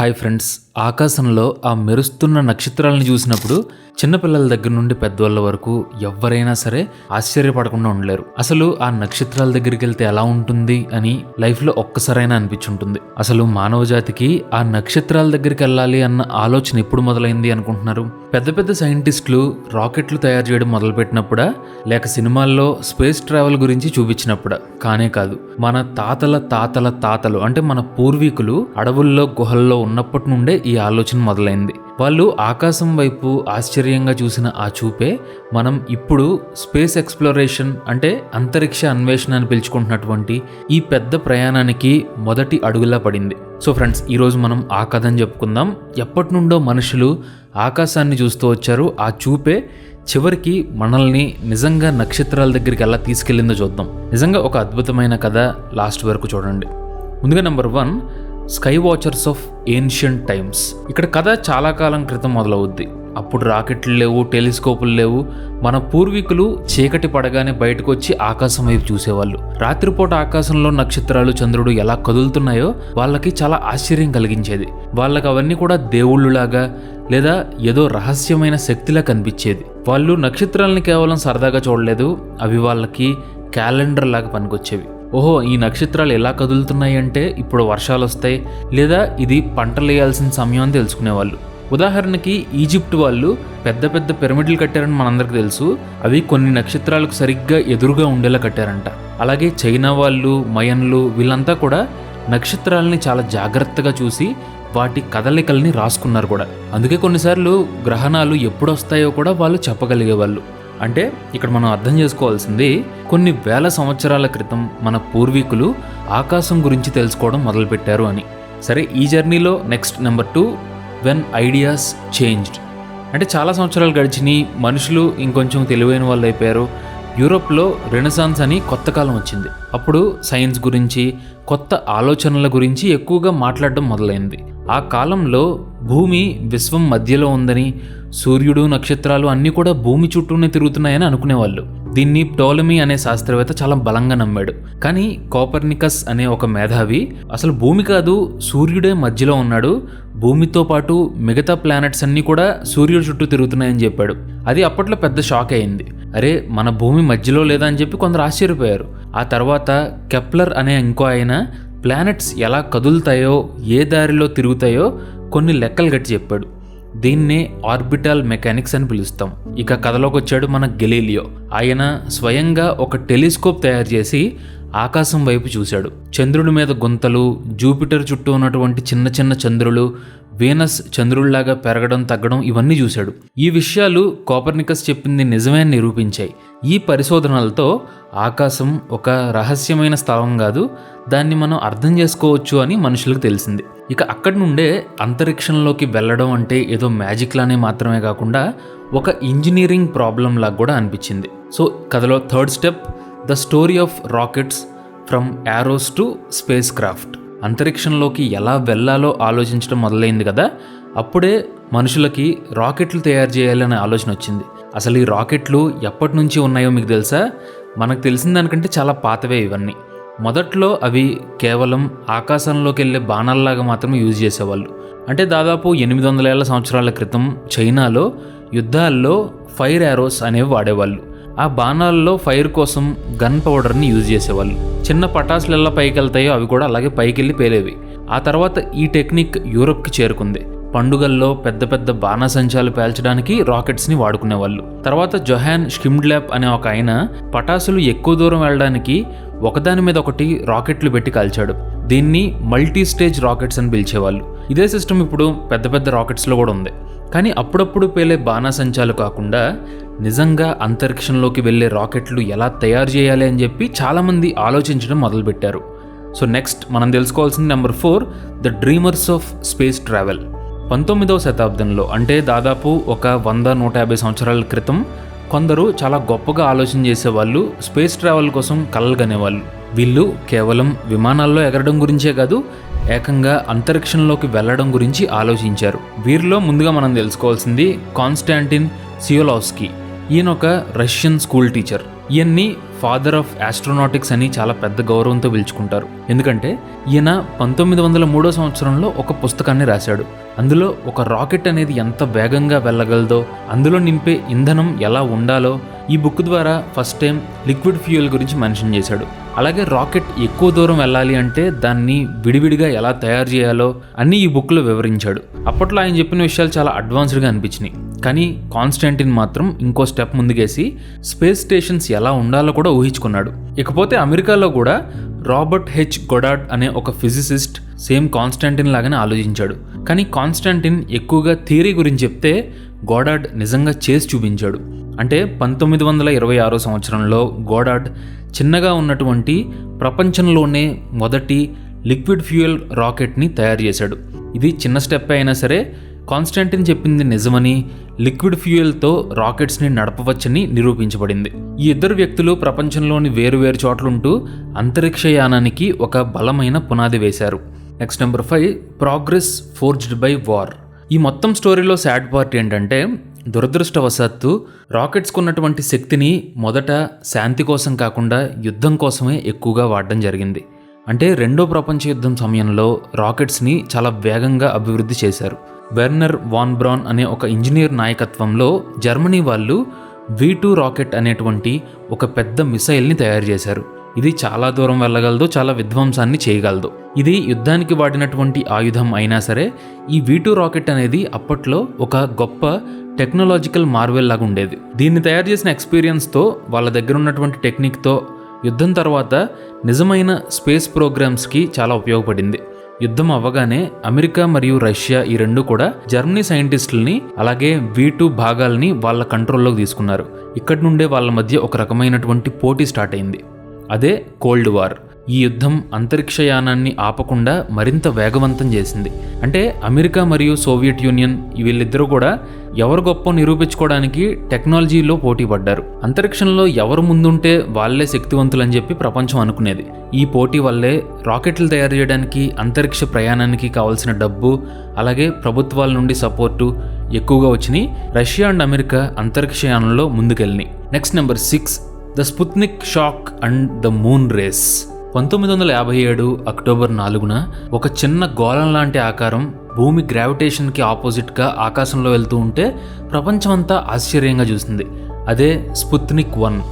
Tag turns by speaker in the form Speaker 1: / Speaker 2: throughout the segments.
Speaker 1: Hi friends ఆకాశంలో ఆ మెరుస్తున్న నక్షత్రాలను చూసినప్పుడు చిన్నపిల్లల దగ్గర నుండి పెద్దవాళ్ళ వరకు ఎవరైనా సరే ఆశ్చర్యపడకుండా ఉండలేరు. అసలు ఆ నక్షత్రాల దగ్గరికి వెళ్తే ఎలా ఉంటుంది అని లైఫ్లో ఒక్కసారైనా అనిపించుంటుంది. అసలు మానవ జాతికి ఆ నక్షత్రాల దగ్గరికి వెళ్ళాలి అన్న ఆలోచన ఎప్పుడు మొదలైంది అనుకుంటున్నారు? పెద్ద పెద్ద సైంటిస్టులు రాకెట్లు తయారు చేయడం మొదలుపెట్టినప్పుడా లేక సినిమాల్లో స్పేస్ ట్రావెల్ గురించి చూపించినప్పుడా? కానే కాదు. మన తాతల తాతల తాతలు అంటే మన పూర్వీకులు అడవుల్లో గుహల్లో ఉన్నప్పటి నుండే ఈ ఆలోచన మొదలైంది. వాళ్ళు ఆకాశం వైపు ఆశ్చర్యంగా చూసిన ఆ చూపే మనం ఇప్పుడు స్పేస్ ఎక్స్ప్లోరేషన్ అంటే అంతరిక్ష అన్వేషణ అని పిలుచుకుంటున్నటువంటి ఈ పెద్ద ప్రయాణానికి మొదటి అడుగులా పడింది. సో ఫ్రెండ్స్ ఈరోజు మనం ఆ కథని చెప్పుకుందాం. ఎప్పటి నుండో మనుషులు ఆకాశాన్ని చూస్తూ వచ్చారు. ఆ చూపే చివరికి మనల్ని నిజంగా నక్షత్రాల దగ్గరికి ఎలా తీసుకెళ్ళిందో చూద్దాం. నిజంగా ఒక అద్భుతమైన కథ లాస్ట్ వరకు చూడండి. ముందుగా number one sky watchers of ancient times ఇక్కడ కథ చాలా కాలం క్రితం మొదలవుద్ది. అప్పుడు రాకెట్లు లేవు టెలిస్కోపులు లేవు. మన పూర్వీకులు చీకటి పడగానే బయటకు వచ్చి ఆకాశం వైపు చూసేవాళ్ళు. రాత్రిపూట ఆకాశంలో నక్షత్రాలు చంద్రుడు ఎలా కదులుతున్నాయో వాళ్ళకి చాలా ఆశ్చర్యం కలిగించేది. వాళ్ళకి అవన్నీ కూడా దేవుళ్ళులాగా లేదా ఏదో రహస్యమైన శక్తిలా కనిపించేది. వాళ్ళు నక్షత్రాలను కేవలం సరదాగా చూడలేదు అవి వాళ్ళకి క్యాలెండర్ లాగా పనికొచ్చేవి. ఓహో ఈ నక్షత్రాలు ఎలా కదులుతున్నాయి అంటే ఇప్పుడు వర్షాలు వస్తాయి లేదా ఇది పంటలు వేయాల్సిన సమయం అని తెలుసుకునేవాళ్ళు. ఉదాహరణకి ఈజిప్ట్ వాళ్ళు పెద్ద పెద్ద పిరమిడ్లు కట్టారని మనందరికి తెలుసు. అవి కొన్ని నక్షత్రాలకు సరిగ్గా ఎదురుగా ఉండేలా కట్టారంట. అలాగే చైనా వాళ్ళు మయన్లు వీళ్ళంతా కూడా నక్షత్రాలని చాలా జాగ్రత్తగా చూసి వాటి కదలికల్ని రాసుకున్నారు కూడా. అందుకే కొన్నిసార్లు గ్రహణాలు ఎప్పుడు వస్తాయో కూడా వాళ్ళు చెప్పగలిగేవాళ్ళు. అంటే ఇక్కడ మనం అర్థం చేసుకోవాల్సింది కొన్ని వేల సంవత్సరాల క్రితం మన పూర్వీకులు ఆకాశం గురించి తెలుసుకోవడం మొదలుపెట్టారు అని. సరే ఈ జర్నీలో next number two when ideas changed. అంటే చాలా సంవత్సరాలు గడిచినాయి మనుషులు ఇంకొంచెం తెలివైన వాళ్ళు అయిపోయారు. యూరోప్లో రెనసాన్స్ అని కొత్త కాలం వచ్చింది. అప్పుడు సైన్స్ గురించి కొత్త ఆలోచనల గురించి ఎక్కువగా మాట్లాడడం మొదలైంది. ఆ కాలంలో భూమి విశ్వం మధ్యలో ఉందని సూర్యుడు నక్షత్రాలు అన్నీ కూడా భూమి చుట్టూనే తిరుగుతున్నాయని అనుకునేవాళ్ళు. దీన్ని టోలమీ అనే శాస్త్రవేత్త చాలా బలంగా నమ్మాడు. కానీ కోపర్నికస్ అనే ఒక మేధావి అసలు భూమి కాదు సూర్యుడే మధ్యలో ఉన్నాడు. భూమితో పాటు మిగతా ప్లానెట్స్ అన్నీ కూడా సూర్యుడు చుట్టూ తిరుగుతున్నాయని చెప్పాడు. అది అప్పట్లో పెద్ద షాక్ అయింది. అరే మన భూమి మధ్యలో లేదా అని చెప్పి కొందరు ఆశ్చర్యపోయారు. ఆ తర్వాత కెప్లర్ అనే ఇంకో ఆయన ప్లానెట్స్ ఎలా కదులుతాయో ఏ దారిలో తిరుగుతాయో కొన్ని లెక్కలు గట్టి చెప్పాడు. దీన్నే ఆర్బిటాల్ మెకానిక్స్ అని పిలుస్తాం. ఇక కథలోకి వచ్చాడు మన గెలీలియో. ఆయన స్వయంగా ఒక టెలిస్కోప్ తయారు చేసి ఆకాశం వైపు చూశాడు. చంద్రుడి మీద గుంతలు జూపిటర్ చుట్టూ ఉన్నటువంటి చిన్న చిన్న చంద్రులు వీనస్ చంద్రుల్లాగా పెరగడం తగ్గడం ఇవన్నీ చూశాడు. ఈ విషయాలు కోపర్నికస్ చెప్పింది నిజమే నిరూపించాయి. ఈ పరిశోధనలతో ఆకాశం ఒక రహస్యమైన స్థలం కాదు దాన్ని మనం అర్థం చేసుకోవచ్చు అని మనుషులకు తెలిసింది. ఇక అక్కడి నుండే అంతరిక్షంలోకి వెళ్ళడం అంటే ఏదో మ్యాజిక్ లానే మాత్రమే కాకుండా ఒక ఇంజనీరింగ్ ప్రాబ్లం లాగా కూడా అనిపించింది. సో కథలో third step the story of rockets from arrows to spacecraft అంతరిక్షంలోకి ఎలా వెళ్ళాలో ఆలోచించడం మొదలైంది కదా అప్పుడే మనుషులకి రాకెట్లు తయారు చేయాలనే ఆలోచన వచ్చింది. అసలు ఈ రాకెట్లు ఎప్పటి నుంచి ఉన్నాయో మీకు తెలుసా? మనకు తెలిసిన దానికంటే చాలా పాతవే ఇవన్నీ. మొదట్లో అవి కేవలం ఆకాశంలోకి వెళ్ళే బాణాల్లాగా మాత్రమే యూజ్ చేసేవాళ్ళు. అంటే దాదాపు ఎనిమిది వందల ఏళ్ళ సంవత్సరాల క్రితం చైనాలో యుద్ధాల్లో ఫైర్ యారోస్ అనేవి వాడేవాళ్ళు. ఆ బాణాల్లో ఫైర్ కోసం గన్ పౌడర్ని యూజ్ చేసేవాళ్ళు. చిన్న పటాసులు ఎలా పైకి వెళ్తాయో అవి కూడా అలాగే పైకి వెళ్ళి పేలేవి. ఆ తర్వాత ఈ టెక్నిక్ యూరప్కి చేరుకుంది. పండుగల్లో పెద్ద పెద్ద బాణసంచాలు పేల్చడానికి రాకెట్స్ని వాడుకునేవాళ్ళు. తర్వాత జొహాన్ స్కిమ్డ్లాప్ అనే ఒక ఆయన పటాసులు ఎక్కువ దూరం వెళ్ళడానికి ఒకదాని మీద ఒకటి రాకెట్లు పెట్టి కాల్చాడు. దీన్ని మల్టీ స్టేజ్ రాకెట్స్ అని పిలిచేవాళ్ళు. ఇదే సిస్టమ్ ఇప్పుడు పెద్ద పెద్ద రాకెట్స్లో కూడా ఉంది. కానీ అప్పుడప్పుడు పేలే బాణాసంచాలు కాకుండా నిజంగా అంతరిక్షంలోకి వెళ్ళే రాకెట్లు ఎలా తయారు చేయాలి అని చెప్పి చాలామంది ఆలోచించడం మొదలుపెట్టారు. సో నెక్స్ట్ మనం తెలుసుకోవాల్సిన number four the dreamers of space travel. పంతొమ్మిదవ శతాబ్దంలో అంటే దాదాపు ఒక వంద నూట యాభై సంవత్సరాల క్రితం కొందరు చాలా గొప్పగా ఆలోచన చేసేవాళ్ళు స్పేస్ ట్రావెల్ కోసం కలలుగనేవాళ్ళు వీళ్ళు కేవలం విమానాల్లో ఎగరడం గురించే కాదు ఏకంగా అంతరిక్షంలోకి వెళ్ళడం గురించి ఆలోచించారు. వీరిలో ముందుగా మనం తెలుసుకోవాల్సింది కాన్స్టాంటిన్ సియోలాస్కీ ఈయన ఒక రష్యన్ స్కూల్ టీచర్. ఈయన్ని ఫాదర్ ఆఫ్ ఆస్ట్రోనాటిక్స్ అని చాలా పెద్ద గౌరవంతో పిలుచుకుంటారు. ఎందుకంటే ఈయన పంతొమ్మిది వందల మూడో సంవత్సరంలో ఒక పుస్తకాన్ని రాశాడు. అందులో ఒక రాకెట్ అనేది ఎంత వేగంగా వెళ్ళగలదో అందులో నింపే ఇంధనం ఎలా ఉండాలో ఈ బుక్ ద్వారా ఫస్ట్ టైం లిక్విడ్ ఫ్యూయల్ గురించి మెన్షన్ చేశాడు. అలాగే రాకెట్ ఎక్కువ దూరం వెళ్ళాలి అంటే దాన్ని విడివిడిగా ఎలా తయారు చేయాలో అన్నీ ఈ బుక్లో వివరించాడు. అప్పట్లో ఆయన చెప్పిన విషయాలు చాలా అడ్వాన్స్డ్గా అనిపించినాయి. కానీ కాన్స్టాంటిన్ మాత్రం ఇంకో స్టెప్ ముందుకేసి స్పేస్ స్టేషన్స్ ఎలా ఉండాలో కూడా ఊహించుకున్నాడు. ఇకపోతే అమెరికాలో కూడా రాబర్ట్ హెచ్ గొడాడ్ అనే ఒక ఫిజిసిస్ట్ సేమ్ కాన్స్టాంటిన్ లాగానే ఆలోచించాడు. కానీ కాన్స్టాంటిన్ ఎక్కువగా థియరీ గురించి చెప్తే గోడాడ్ నిజంగా చేసి చూపించాడు. అంటే పంతొమ్మిది వందల ఇరవై ఆరో సంవత్సరంలో గోడాడ్ చిన్నగా ఉన్నటువంటి ప్రపంచంలోనే మొదటి లిక్విడ్ ఫ్యూయల్ రాకెట్ని తయారు చేశాడు. ఇది చిన్న స్టెప్ అయినా సరే కాన్స్టాంటిన్ చెప్పింది నిజమని లిక్విడ్ ఫ్యూయల్తో రాకెట్స్ని నడపవచ్చని నిరూపించబడింది. ఈ ఇద్దరు వ్యక్తులు ప్రపంచంలోని వేరువేరు చోట్లుంటూ అంతరిక్షయానానికి ఒక బలమైన పునాది వేశారు. Next number five progress forged by war. ఈ మొత్తం స్టోరీలో సాడ్ పార్ట్ ఏంటంటే దురదృష్టవశాత్తు రాకెట్స్కు ఉన్నటువంటి శక్తిని మొదట శాంతి కోసం కాకుండా యుద్ధం కోసమే ఎక్కువగా వాడడం జరిగింది. అంటే రెండో ప్రపంచ యుద్ధం సమయంలో రాకెట్స్ని చాలా వేగంగా అభివృద్ధి చేశారు. వెర్నర్ వాన్ బ్రాన్ అనే ఒక ఇంజనీర్ నాయకత్వంలో జర్మనీ వాళ్ళు వి టూ రాకెట్ అనేటువంటి ఒక పెద్ద మిసైల్ని తయారు చేశారు. ఇది చాలా దూరం వెళ్ళగలదు చాలా విధ్వంసాన్ని చేయగలదు. ఇది యుద్ధానికి వాడినటువంటి ఆయుధం అయినా సరే ఈ వీ టూ రాకెట్ అనేది అప్పట్లో ఒక గొప్ప టెక్నాలజికల్ మార్వెల్ లాగా ఉండేది. దీన్ని తయారు చేసిన ఎక్స్పీరియన్స్తో వాళ్ళ దగ్గర ఉన్నటువంటి టెక్నిక్తో యుద్ధం తర్వాత నిజమైన స్పేస్ ప్రోగ్రామ్స్కి చాలా ఉపయోగపడింది. యుద్ధం అవ్వగానే అమెరికా మరియు రష్యా ఈ రెండు కూడా జర్మనీ సైంటిస్టులని అలాగే వీ టూ భాగాల్ని వాళ్ళ కంట్రోల్లోకి తీసుకున్నారు. ఇక్కడి నుండే వాళ్ళ మధ్య ఒక రకమైనటువంటి పోటీ స్టార్ట్ అయింది. అదే కోల్డ్ వార్. ఈ యుద్ధం అంతరిక్షయానాన్ని ఆపకుండా మరింత వేగవంతం చేసింది. అంటే అమెరికా మరియు సోవియట్ యూనియన్ వీళ్ళిద్దరూ కూడా ఎవరు గొప్ప నిరూపించుకోవడానికి టెక్నాలజీలో పోటీ పడ్డారు అంతరిక్షంలో ఎవరు ముందుంటే వాళ్ళే శక్తివంతులని చెప్పి ప్రపంచం అనుకునేది. ఈ పోటీ వల్లే రాకెట్లు తయారు చేయడానికి అంతరిక్ష ప్రయాణానికి కావాల్సిన డబ్బు అలాగే ప్రభుత్వాల నుండి సపోర్టు ఎక్కువగా వచ్చినాయి రష్యా అండ్ అమెరికా అంతరిక్షయానంలో ముందుకెళ్ళినాయి. Next number six the Sputnik shock and the moon race. పంతొమ్మిది వందల యాభై ఏడు అక్టోబర్ నాలుగున ఒక చిన్న గోళం లాంటి ఆకారం భూమి గ్రావిటేషన్కి ఆపోజిట్గా ఆకాశంలో వెళ్తూ ఉంటే ప్రపంచమంతా ఆశ్చర్యంగా చూసింది. అదే స్పుత్నిక్ వన్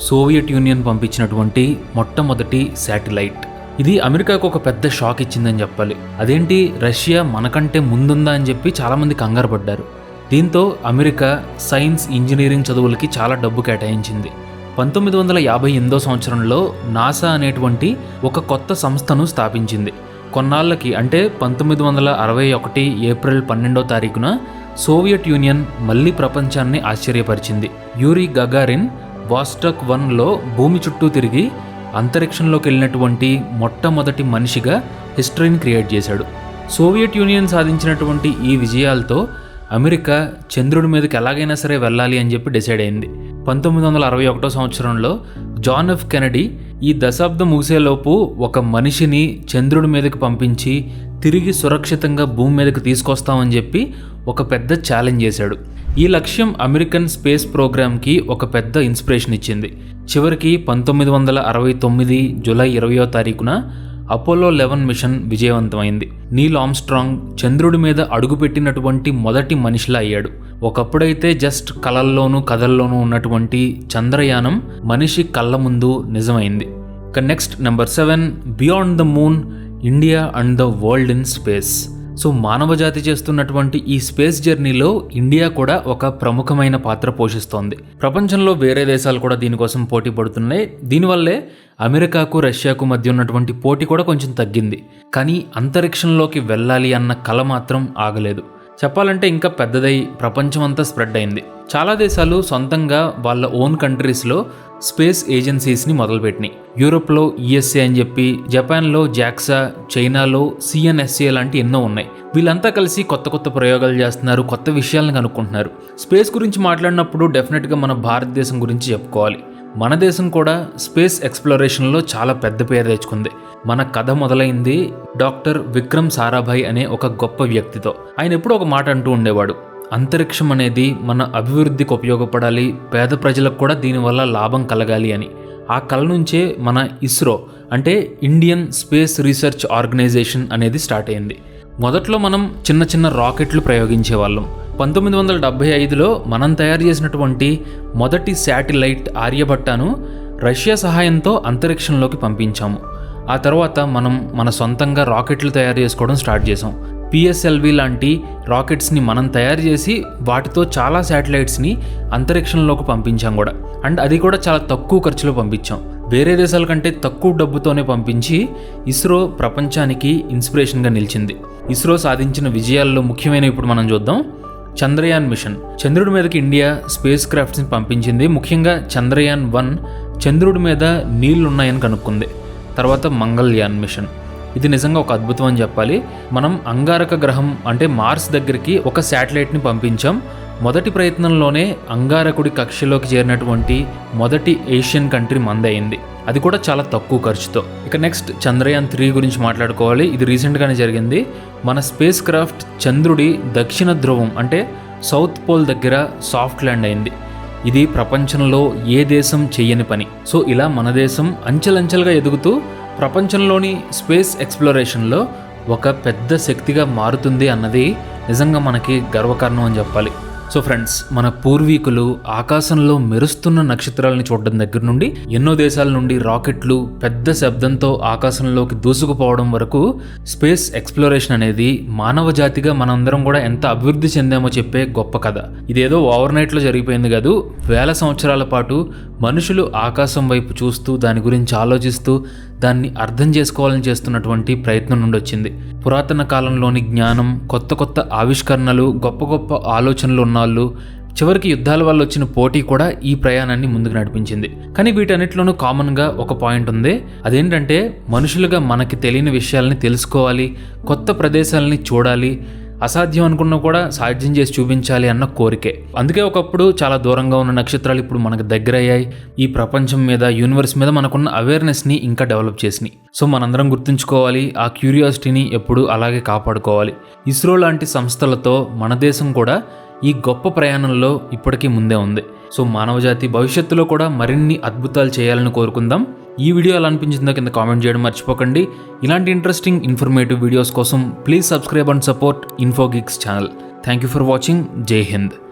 Speaker 1: సోవియట్ యూనియన్ పంపించినటువంటి మొట్టమొదటి శాటిలైట్. ఇది అమెరికాకు ఒక పెద్ద షాక్ ఇచ్చిందని చెప్పాలి. అదేంటి? రష్యా మనకంటే ముందుందా అని చెప్పి చాలామంది కంగారు పడ్డారు. దీంతో అమెరికా సైన్స్ ఇంజనీరింగ్ చదువులకి చాలా డబ్బు కేటాయించింది. పంతొమ్మిది వందల యాభై ఎనిమిదో సంవత్సరంలో నాసా అనేటువంటి ఒక కొత్త సంస్థను స్థాపించింది. కొన్నాళ్ళకి అంటే పంతొమ్మిది వందల అరవై ఒకటి ఏప్రిల్ పన్నెండో తారీఖున సోవియట్ యూనియన్ మళ్ళీ ప్రపంచాన్ని ఆశ్చర్యపరిచింది. యూరి గగారిన్ వాస్టక్ వన్లో భూమి చుట్టూ తిరిగి అంతరిక్షంలోకి వెళ్ళినటువంటి మొట్టమొదటి మనిషిగా హిస్టరీని క్రియేట్ చేశాడు. సోవియట్ యూనియన్ సాధించినటువంటి ఈ విజయాలతో అమెరికా చంద్రుడి మీదకి ఎలాగైనా సరే వెళ్ళాలి అని చెప్పి డిసైడ్ అయింది. పంతొమ్మిది వందల అరవై ఒకటో సంవత్సరంలో జాన్ ఎఫ్ కెనడీ ఈ దశాబ్దం ముగిసేలోపు ఒక మనిషిని చంద్రుడి మీదకి పంపించి తిరిగి సురక్షితంగా భూమి మీదకి తీసుకొస్తామని చెప్పి ఒక పెద్ద ఛాలెంజ్ చేశాడు. ఈ లక్ష్యం అమెరికన్ స్పేస్ ప్రోగ్రామ్కి ఒక పెద్ద ఇన్స్పిరేషన్ ఇచ్చింది. చివరికి పంతొమ్మిది వందల అరవై తొమ్మిది జూలై ఇరవయో తారీఖున అపోలో లెవెన్ మిషన్ విజయవంతమైంది. నీల్ ఆమ్స్ట్రాంగ్ చంద్రుడి మీద అడుగుపెట్టినటువంటి మొదటి మనిషిలా అయ్యాడు. ఒకప్పుడైతే జస్ట్ కలల్లోనూ కథల్లోనూ ఉన్నటువంటి చంద్రయానం మనిషి కళ్ళ ముందు నిజమైంది. ఇక next number seven beyond the moon India and the world in space. So మానవజాతి చేస్తున్నటువంటి ఈ స్పేస్ జర్నీలో ఇండియా కూడా ఒక ప్రముఖమైన పాత్ర పోషిస్తోంది. ప్రపంచంలో వేరే దేశాలు కూడా దీనికోసం పోటీ పడుతున్నాయి. దీనివల్లే అమెరికాకు రష్యాకు మధ్య ఉన్నటువంటి పోటీ కూడా కొంచెం తగ్గింది. కానీ అంతరిక్షంలోకి వెళ్ళాలి అన్న కళ మాత్రం ఆగలేదు. చెప్పాలంటే ఇంకా పెద్దదై ప్రపంచమంతా స్ప్రెడ్ అయింది. చాలా దేశాలు సొంతంగా వాళ్ళ ఓన్ కంట్రీస్లో స్పేస్ ఏజెన్సీస్ని మొదలుపెట్టినాయి. యూరోప్లో ఈఎస్ఏ అని చెప్పి జపాన్లో జాక్సా చైనాలో సిఎన్ఎస్ఏ లాంటి ఎన్నో ఉన్నాయి. వీళ్ళంతా కలిసి కొత్త కొత్త ప్రయోగాలు చేస్తున్నారు కొత్త విషయాలను కనుక్కుంటున్నారు. స్పేస్ గురించి మాట్లాడినప్పుడు డెఫినెట్గా మన భారతదేశం గురించి చెప్పుకోవాలి. మన దేశం కూడా స్పేస్ ఎక్స్ప్లోరేషన్లో చాలా పెద్ద పేరు తెచ్చుకుంది. మన కథ మొదలైంది డాక్టర్ విక్రమ్ సారాభాయ్ అనే ఒక గొప్ప వ్యక్తితో. ఆయన ఎప్పుడూ ఒక మాట అంటూ ఉండేవాడు. అంతరిక్షం అనేది మన అభివృద్ధికి ఉపయోగపడాలి పేద ప్రజలకు కూడా దీనివల్ల లాభం కలగాలి అని. ఆ కళ నుంచే మన ఇస్రో అంటే ఇండియన్ స్పేస్ రీసెర్చ్ ఆర్గనైజేషన్ అనేది స్టార్ట్ అయింది. మొదట్లో మనం చిన్న చిన్న రాకెట్లు ప్రయోగించేవాళ్ళం పంతొమ్మిది వందల డెబ్బై ఐదులో మనం తయారు చేసినటువంటి మొదటి శాటిలైట్ ఆర్యభట్టను రష్యా సహాయంతో అంతరిక్షంలోకి పంపించాము. ఆ తర్వాత మనం మన సొంతంగా రాకెట్లు తయారు చేసుకోవడం స్టార్ట్ చేసాం పిఎస్ఎల్వి లాంటి రాకెట్స్ని మనం తయారు చేసి వాటితో చాలా శాటిలైట్స్ని అంతరిక్షంలోకి పంపించాం కూడా. అండ్ అది కూడా చాలా తక్కువ ఖర్చులో పంపించాం. వేరే దేశాల కంటే తక్కువ డబ్బుతోనే పంపించి ఇస్రో ప్రపంచానికి ఇన్స్పిరేషన్గా నిలిచింది. ఇస్రో సాధించిన విజయాల్లో ముఖ్యమైన ఇప్పుడు మనం చూద్దాం. చంద్రయాన్ మిషన్. చంద్రుడి మీదకి ఇండియా స్పేస్ క్రాఫ్ట్స్ని పంపించింది. ముఖ్యంగా చంద్రయాన్ వన్ చంద్రుడి మీద నీళ్ళున్నాయని కనుక్కుంది. తర్వాత మంగళయాన్ మిషన్. ఇది నిజంగా ఒక అద్భుతం అని చెప్పాలి. మనం అంగారక గ్రహం అంటే మార్స్ దగ్గరికి ఒక శాటిలైట్ని పంపించాం. మొదటి ప్రయత్నంలోనే అంగారకుడి కక్షలోకి చేరినటువంటి మొదటి ఏషియన్ కంట్రీ మందయింది. అది కూడా చాలా తక్కువ ఖర్చుతో. ఇక నెక్స్ట్ చంద్రయాన్ త్రీ గురించి మాట్లాడుకోవాలి. ఇది రీసెంట్గానే జరిగింది. మన స్పేస్ క్రాఫ్ట్ చంద్రుడి దక్షిణ ధ్రువం అంటే సౌత్ పోల్ దగ్గర సాఫ్ట్ ల్యాండ్ అయింది. ఇది ప్రపంచంలో ఏ దేశం చేయని పని. సో ఇలా మన దేశం అంచెలంచెలుగా ఎదుగుతూ ప్రపంచంలోని స్పేస్ ఎక్స్ప్లోరేషన్లో ఒక పెద్ద శక్తిగా మారుతుంది అన్నది నిజంగా మనకి గర్వకారణం అని చెప్పాలి. సో ఫ్రెండ్స్ మన పూర్వీకులు ఆకాశంలో మెరుస్తున్న నక్షత్రాలను చూడడం దగ్గర నుండి ఎన్నో దేశాల నుండి రాకెట్లు పెద్ద శబ్దంతో ఆకాశంలోకి దూసుకుపోవడం వరకు స్పేస్ ఎక్స్ప్లోరేషన్ అనేది మానవ జాతిగా మనందరం కూడా ఎంత అభివృద్ధి చెందామో చెప్పే గొప్ప కథ. ఇదేదో ఓవర్ నైట్లో జరిగిపోయింది కాదు వేల సంవత్సరాల పాటు మనుషులు ఆకాశం వైపు చూస్తూ దాని గురించి ఆలోచిస్తూ దాన్ని అర్థం చేసుకోవాలని చేస్తున్నటువంటి ప్రయత్నం నుండి వచ్చింది. పురాతన కాలంలోని జ్ఞానం కొత్త కొత్త ఆవిష్కరణలు గొప్ప గొప్ప ఆలోచనలు ఉన్నవాళ్ళు చివరికి యుద్ధాల వల్ల వచ్చిన పోటీ కూడా ఈ ప్రయాణాన్ని ముందుకు నడిపించింది. కానీ వీటన్నిటిలోనూ కామన్గా ఒక పాయింట్ ఉంది. అదేంటంటే మనుషులుగా మనకి తెలియని విషయాల్ని తెలుసుకోవాలి కొత్త ప్రదేశాలని చూడాలి అసాధ్యం అనుకున్నా కూడా సాధ్యం చేసి చూపించాలి అన్న కోరికే. అందుకే ఒకప్పుడు చాలా దూరంగా ఉన్న నక్షత్రాలు ఇప్పుడు మనకు దగ్గర అయ్యాయి ఈ ప్రపంచం మీద యూనివర్స్ మీద మనకున్న అవేర్నెస్ని ఇంకా డెవలప్ చేసినాయి. సో మనందరం గుర్తుంచుకోవాలి ఆ క్యూరియాసిటీని ఎప్పుడు అలాగే కాపాడుకోవాలి. ఇస్రో లాంటి సంస్థలతో మన దేశం కూడా ఈ గొప్ప ప్రయాణంలో ఇప్పటికీ ముందే ఉంది. సో మానవజాతి భవిష్యత్తులో కూడా మరిన్ని అద్భుతాలు చేయాలని కోరుకుందాం. ఈ వీడియో ఎలా అనిపించిందో కింద కామెంట్ చేయడం మర్చిపోకండి. ఇలాంటి ఇంట్రెస్టింగ్ ఇన్ఫర్మేటివ్ వీడియోస్ కోసం please subscribe and support Infogix channel thank you for watching Jai Hind